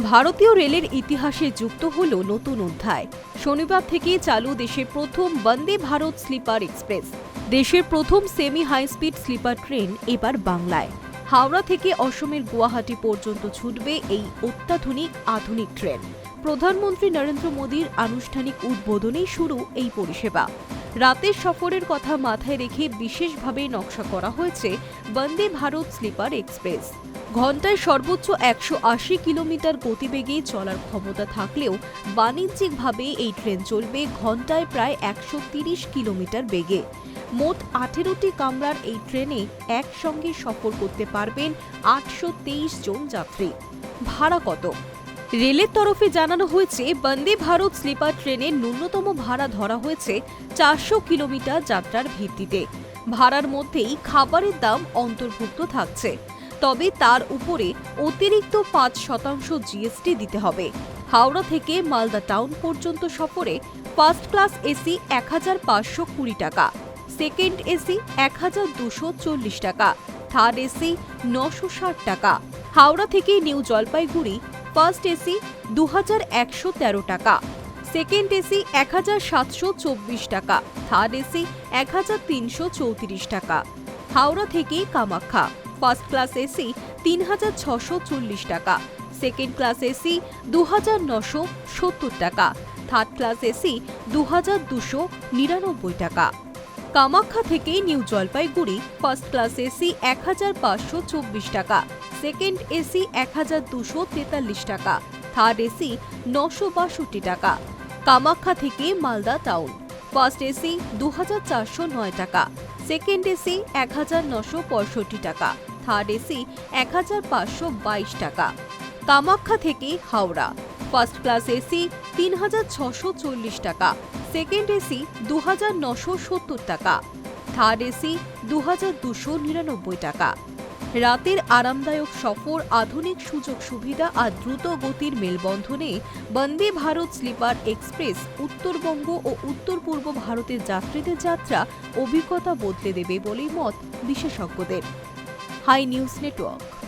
ভারতীয় রেলের ইতিহাসে যুক্ত হল নতুন অধ্যায়। শনিবার থেকে চালু দেশের প্রথম বন্দে ভারত স্লিপার এক্সপ্রেস। দেশের প্রথম semi high speed sleeper train এবার বাংলায়। হাওড়া থেকে অসমের গুয়াহাটি পর্যন্ত ছুটবে এই অত্যাধুনিক আধুনিক ট্রেন। প্রধানমন্ত্রী নরেন্দ্র মোদীর আনুষ্ঠানিক উদ্বোধনেই শুরু এই পরিষেবা। রাতের সফরের কথা মাথায় রেখে বিশেষভাবে নকশা করা হয়েছে বন্দে ভারত স্লিপার এক্সপ্রেস। ঘন্টায় সর্বোচ্চ একশো আশি কিলোমিটার গতিবেগে চলার ক্ষমতা থাকলেও বাণিজ্যিকভাবে এই ট্রেন চলবে ঘন্টায় প্রায় একশো তিরিশ কিলোমিটার বেগে। মোট আঠেরোটি কামরার এই ট্রেনে একসঙ্গে সফর করতে পারবেন আটশো তেইশ জন যাত্রী। ভাড়া কত? রেলের তরফে জানানো হয়েছে, বন্দে ভারত স্লিপার ট্রেনের ন্যূনতম ভাড়া ধরা হয়েছে চারশো কিলোমিটার যাত্রার ভিত্তিতে। ভাড়ার মধ্যেই খাবারের দাম অন্তর্ভুক্ত থাকছে। তবে তার উপরে অতিরিক্ত পাঁচ শতাংশ জিএসটি দিতে হবে। হাওড়া থেকে মালদা টাউন পর্যন্ত সফরে ফার্স্ট ক্লাস এসি এক হাজার পাঁচশো কুড়ি টাকা, সেকেন্ড এসি এক হাজার দুশো চল্লিশ টাকা, থার্ড এসি নশো ষাট টাকা। হাওড়া থেকে নিউ জলপাইগুড়ি ফার্স্ট এসি দু হাজার একশো তেরো টাকা, সেকেন্ড এসি এক হাজার সাতশো চব্বিশ টাকা, থার্ড এসি এক হাজার তিনশো চৌত্রিশ টাকা। হাওড়া থেকে কামাখ্যা। ফার্স্ট ক্লাস এসি তিন হাজার ছশো চল্লিশ টাকা। সেকেন্ড ক্লাস এসি দু হাজার নশো সত্তর টাকা। থার্ড ক্লাস এসি দু হাজার দুশো নিরানব্বই টাকা। কামাখ্যা থেকে New Jalpaiguri first class AC এক হাজার পাঁচশো চব্বিশ টাকা। সেকেন্ড এসি এক হাজার দুশো তেতাল্লিশ টাকা। থার্ড এসি নশো বাষট্টি টাকা। কামাখ্যা থেকে মালদা টাউন। ফার্স্ট এসি দু হাজার চারশো নয় টাকা। সেকেন্ড এসি এক হাজার নশো পঁয়ষট্টি টাকা। থার্ড এসি এক হাজার পাঁচশো বাইশ টাকা। কামাখ্যা থেকে হাওড়া। ফার্স্ট ক্লাস এসি তিন টাকা। সেকেন্ড এসি দু টাকা। থার্ড এসি দু টাকা। রাতের আরামদায়ক সফর, আধুনিক সুযোগ সুবিধা আর দ্রুত গতির মেলবন্ধনে বন্দে ভারত স্লিপার এক্সপ্রেস উত্তরবঙ্গ ও উত্তর পূর্ব ভারতের যাত্রীদের যাত্রা অভিজ্ঞতা বদলে দেবে বলেই মত বিশেষজ্ঞদের। High news network